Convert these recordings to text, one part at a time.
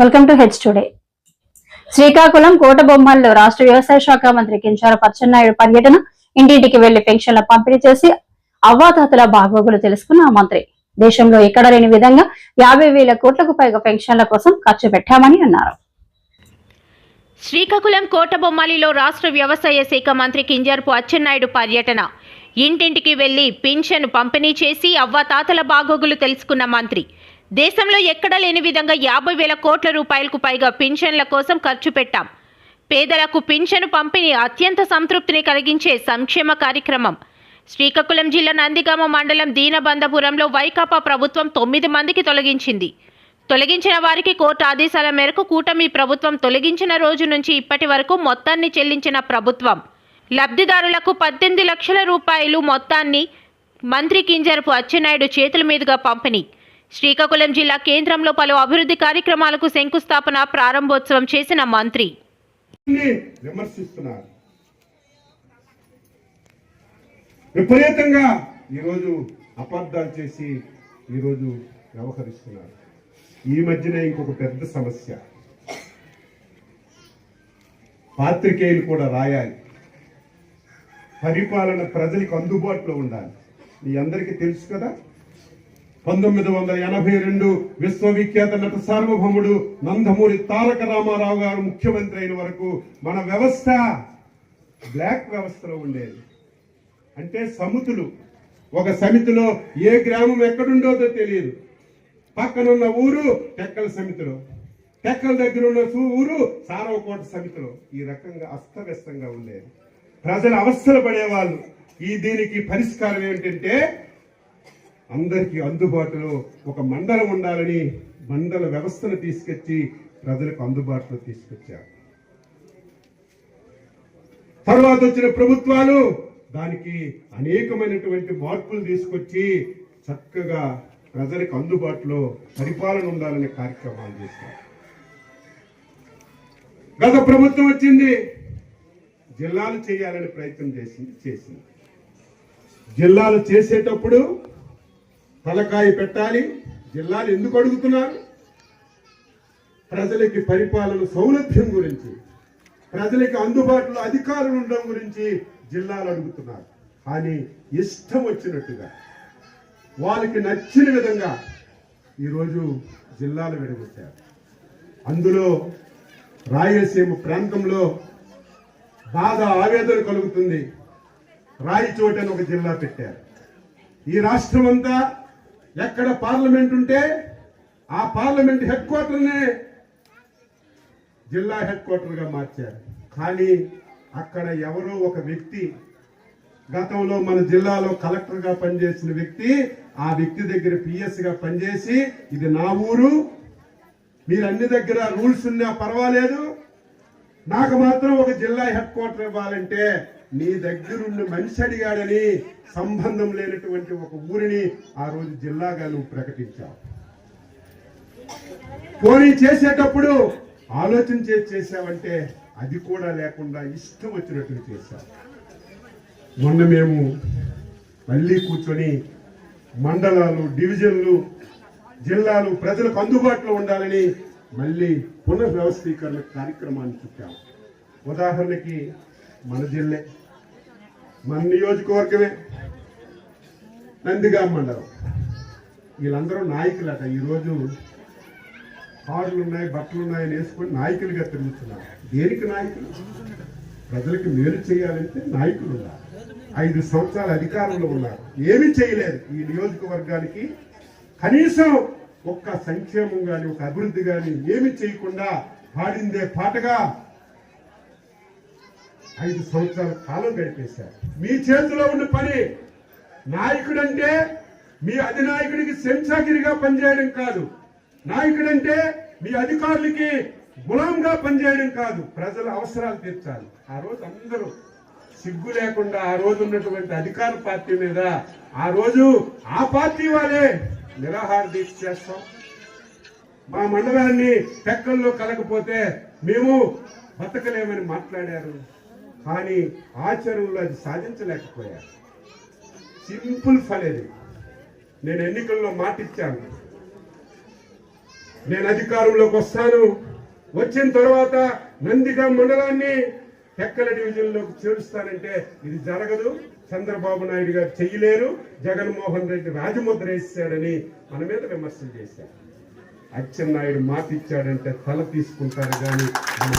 Welcome to H today Srikakulam కోటబొమ్మల్లో రాష్ట్ర వ్యవసాయ శాఖ మంత్రి కించార పచ్చెన్నాయుడు పర్యటన ఇంటింటికి వెళ్ళి పెన్షన్ల పంపిణీ చేసి అవ్వాతాతల బాగోగులు తెలుసుకున్న మంత్రి. దేశంలో ఎక్కడ లేని విధంగా యాభై వేల కోట్లకు పైగా పెన్షన్ల కోసం ఖర్చు పెట్టామని అన్నారు. శ్రీకాకుళం కోటబొమ్మాలిలో రాష్ట్ర వ్యవసాయ శాఖ మంత్రి కింజర్పు అచ్చెన్నాయుడు పర్యటన. ఇంటింటికి వెళ్ళి పింఛను పంపిణీ చేసి అవ్వాతాతల బాగోగులు తెలుసుకున్న మంత్రి. దేశంలో ఎక్కడా లేని విధంగా యాభై వేల కోట్ల రూపాయలకు పైగా పింఛన్ల కోసం ఖర్చు పెట్టాం. పేదలకు పింఛను పంపిణీ అత్యంత సంతృప్తిని కలిగించే సంక్షేమ కార్యక్రమం. శ్రీకాకుళం జిల్లా నందిగామ మండలం దీనబంధపురంలో వైకాపా ప్రభుత్వం తొమ్మిది మందికి తొలగించింది. తొలగించిన వారికి కోర్టు ఆదేశాల మేరకు కూటమి ప్రభుత్వం తొలగించిన రోజు నుంచి ఇప్పటి వరకు మొత్తాన్ని చెల్లించిన ప్రభుత్వం. లబ్ధిదారులకు పద్దెనిమిది లక్షల రూపాయలు మొత్తాన్ని మంత్రి కింజరపు అచ్చెన్నాయుడు చేతుల మీదుగా పంపిణీ. శ్రీకాకుళం జిల్లా కేంద్రంలో పలు అభివృద్ధి కార్యక్రమాలకు శంకుస్థాపన ప్రారంభోత్సవం చేసిన మంత్రి. విపరీతంగా ఈరోజు అబద్ధాలు చేసి ఈరోజు వ్యవహరిస్తున్నారు. ఈ మధ్యన ఇంకొక పెద్ద సమస్య. పాత్రికేయులు కూడా రాయాలి. పరిపాలన ప్రజలకు అందుబాటులో ఉండాలి. మీ అందరికీ తెలుసు కదా? పంతొమ్మిది వందల ఎనభై రెండు విశ్వవిఖ్యాత నట సార్వభౌముడు నందమూరి తారక రామారావు గారు ముఖ్యమంత్రి అయిన వరకు మన వ్యవస్థ బ్లాక్ వ్యవస్థలో ఉండేది. అంటే సమితులు. ఒక సమితిలో ఏ గ్రామం ఎక్కడుండోదో తెలియదు. పక్కనున్న ఊరు టెక్కల సమితిలో. టెక్కల దగ్గర ఉన్న ఊరు సారవకోట సమితిలో. ఈ రకంగా అస్తవ్యస్తంగా ఉండేది. ప్రజలు అవస్థలు పడేవాళ్ళు. ఈ దీనికి పరిష్కారం ఏంటంటే అందరికీ అందుబాటులో ఒక మండలం ఉండాలని మండల వ్యవస్థను తీసుకొచ్చి ప్రజలకు అందుబాటులో తీసుకొచ్చారు. తర్వాత వచ్చిన ప్రభుత్వాలు దానికి అనేకమైనటువంటి మార్పులు తీసుకొచ్చి చక్కగా ప్రజలకు అందుబాటులో పరిపాలన ఉండాలనే కార్యక్రమాలు చేశారు. గత ప్రభుత్వం వచ్చింది జిల్లాలు చేయాలని ప్రయత్నం చేసింది చేసింది. జిల్లాలు చేసేటప్పుడు తలకాయ పెట్టాలి. జిల్లాలు ఎందుకు అడుగుతున్నారు? ప్రజలకి పరిపాలన సౌలభ్యం గురించి ప్రజలకి అందుబాటులో అధికారులు ఉండడం గురించి జిల్లాలు అడుగుతున్నారు. కానీ ఇష్టం వచ్చినట్టుగా వాళ్ళకి నచ్చిన విధంగా ఈరోజు జిల్లాలు విడగొట్టారు. అందులో రాయలసీమ ప్రాంతంలో బాధ ఆవేదన కలుగుతుంది. రాయచోటి అని ఒక జిల్లా పెట్టారు. ఈ రాష్ట్రం అంతా ఎక్కడ పార్లమెంట్ ఉంటే ఆ పార్లమెంట్ హెడ్ క్వార్టర్నే జిల్లా హెడ్ క్వార్టర్గా మార్చారు. కానీ అక్కడ ఎవరో ఒక వ్యక్తి గతంలో మన జిల్లాలో కలెక్టర్గా పనిచేసిన వ్యక్తి ఆ వ్యక్తి దగ్గర పిఎస్గా పనిచేసి ఇది నా ఊరు మీరు అన్ని దగ్గర రూల్స్ ఉన్నా పర్వాలేదు నాకు మాత్రం ఒక జిల్లా హెడ్ క్వార్టర్ ఇవ్వాలంటే నీ దగ్గరున్న మనిషి అడిగాడని సంబంధం లేనటువంటి ఒక ఊరిని ఆ రోజు జిల్లాగా నువ్వు ప్రకటించావు. పోనీ చేసేటప్పుడు ఆలోచన చేసి చేసావంటే అది కూడా లేకుండా ఇష్టం వచ్చినట్టు చేశావు. మొన్న మేము మళ్ళీ కూర్చొని మండలాలు డివిజన్లు జిల్లాలు ప్రజలకు అందుబాటులో ఉండాలని మళ్ళీ పునర్వ్యవస్థీకరణ కార్యక్రమాన్ని చుట్టాము ఉదాహరణకి మన జిల్లే. మన నియోజకవర్గమే. నందిగా మండలం. వీళ్ళందరూ నాయకులట. ఈరోజు కార్లు ఉన్నాయి బట్టలు ఉన్నాయని వేసుకొని నాయకులుగా తిరుగుతున్నారు. దేనికి నాయకులు? ప్రజలకు మేలు చేయాలంటే నాయకులు ఉన్నారు ఐదు సంవత్సరాల అధికారంలో ఉన్నారు. ఏమీ చేయలేదు ఈ నియోజకవర్గానికి. కనీసం ఒక్క సంక్షేమం కానీ ఒక అభివృద్ధి కానీ ఏమి చేయకుండా పాడిందే పాటగా ఐదు సంవత్సరాల కాలం గడిపేశారు. మీ చేతిలో ఉన్న పని నాయకుడంటే మీ అధినాయకుడికి సెంచాగిరిగా పనిచేయడం కాదు. నాయకుడంటే మీ అధికారులకి గులాంగా పనిచేయడం కాదు. ప్రజల అవసరాలు తీర్చాలి. ఆ రోజు అందరూ సిగ్గు లేకుండా ఆ రోజు ఉన్నటువంటి అధికార పార్టీ మీద ఆ రోజు ఆ పార్టీ వాళ్ళే నిరాహార దీక్ష చేస్తాం. మా మండలాన్ని పెక్కల్లో కలగపోతే మేము బతకలేమని మాట్లాడారు. కానీ ఆచరణలో అది సాధించలేకపోయారు సింపుల్ ఫలేదు. నేను ఎన్నికల్లో మాటిచ్చాను. నేను అధికారంలోకి వస్తాను. వచ్చిన తర్వాత నందిగా మండలాన్ని టెక్కల డివిజన్లోకి చేరుస్తానంటే ఇది జరగదు. చంద్రబాబు నాయుడు గారు చెయ్యలేరు జగన్మోహన్ రెడ్డి రాజముద్ర వేసాడని మన మీద విమర్శలు చేశారు. అచ్చెన్నాయుడు మాట ఇచ్చాడంటే తల తీసుకుంటారు కానీ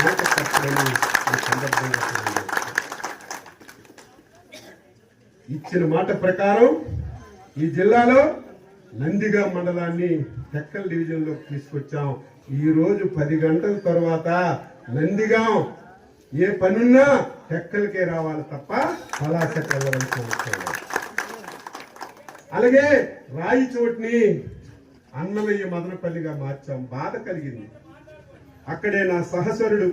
మాట తప్పని సందర్భంగా ఇచ్చిన మాట ప్రకారం ఈ జిల్లాలో నందిగా మండలాన్ని టెక్కల్ డివిజన్ తీసుకొచ్చాం. ఈ రోజు పది గంటల తర్వాత నందిగాం ఏ పనున్నా టెక్కలకే రావాలి తప్ప పలాసకి వెళ్ళవలసిన అలాగే రాయి చోటుని అన్నమయ్య మదనపల్లిగా మార్చాం. బాధ కలిగింది. అక్కడే నా సహచరుడు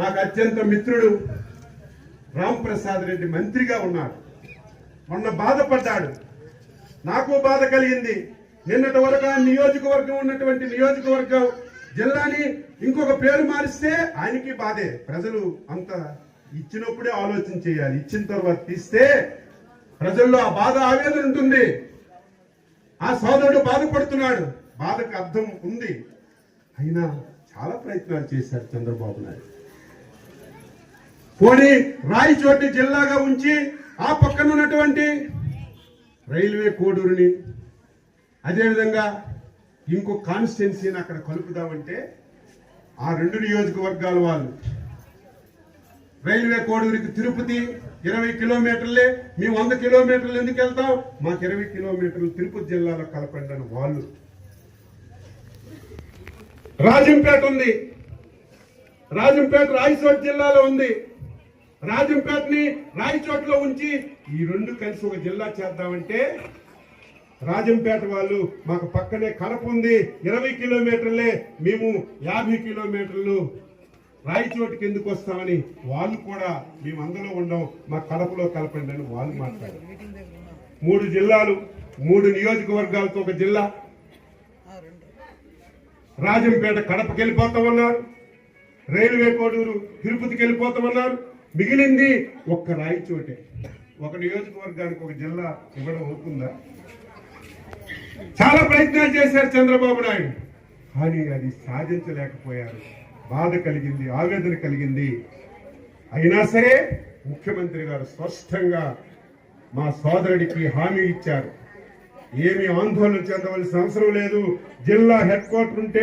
నాకు అత్యంత మిత్రుడు రామ్ ప్రసాద్ రెడ్డి మంత్రిగా ఉన్నాడు. మొన్న బాధపడ్డాడు. నాకు బాధ కలిగింది. నిన్నటి వరకు ఆ నియోజకవర్గం ఉన్నటువంటి నియోజకవర్గం జిల్లాని ఇంకొక పేరు మారిస్తే ఆయనకి బాధే. ప్రజలు అంత ఇచ్చినప్పుడే ఆలోచన చేయాలి. ఇచ్చిన తర్వాత తీస్తే ప్రజల్లో ఆ బాధ ఆవేదన ఉంటుంది. ఆ సోదరుడు బాధపడుతున్నాడు. బాధకు అర్థం ఉంది. అయినా చాలా ప్రయత్నాలు చేశారు చంద్రబాబు నాయుడు. పోనీ రాయచోటి జిల్లాగా ఉంచి ఆ పక్కన ఉన్నటువంటి రైల్వే కోడూరుని అదేవిధంగా ఇంకో కాన్స్టిట్యున్సీని అక్కడ కలుపుదామంటే ఆ రెండు నియోజకవర్గాల వాళ్ళు రైల్వే కోడూరికి తిరుపతి ఇరవై కిలోమీటర్లే మేము వంద కిలోమీటర్లు ఎందుకు వెళ్తాం? మాకు ఇరవై కిలోమీటర్లు తిరుపతి జిల్లాలో కలపండి అని వాళ్ళు. రాజంపేట ఉంది. రాజంపేట రాయచోటి జిల్లాలో ఉంది. రాజంపేటని రాయచోటలో ఉంచి ఈ రెండు కలిసి ఒక జిల్లా చేద్దామంటే రాజంపేట వాళ్ళు మాకు పక్కనే కడప ఉంది. ఇరవై కిలోమీటర్లే మేము యాభై కిలోమీటర్లు రాయచోటికి ఎందుకు వస్తామని వాళ్ళు కూడా మేము అందులో ఉండం మా కడపలో కలపండి అని వాళ్ళు మాట్లాడారు. మూడు జిల్లాలు మూడు నియోజకవర్గాలతో ఒక జిల్లా. రాజంపేట కడపకి వెళ్ళిపోతామన్నారు. రైల్వే కోడూరు తిరుపతికి వెళ్ళిపోతామన్నారు. మిగిలింది ఒక్క రాయి చోటే ఒక నియోజకవర్గానికి ఒక జిల్లా ఇవ్వడం అవుతుందా? చాలా ప్రయత్నాలు చేశారు చంద్రబాబు నాయుడు. కానీ అది సాధించలేకపోయారు. బాధ కలిగింది ఆవేదన కలిగింది. అయినా సరే ముఖ్యమంత్రి గారు స్పష్టంగా మా సోదరుడికి హామీ ఇచ్చారు. ఏమి ఆందోళన చెందవలసిన అవసరం లేదు. జిల్లా హెడ్ క్వార్టర్ ఉంటే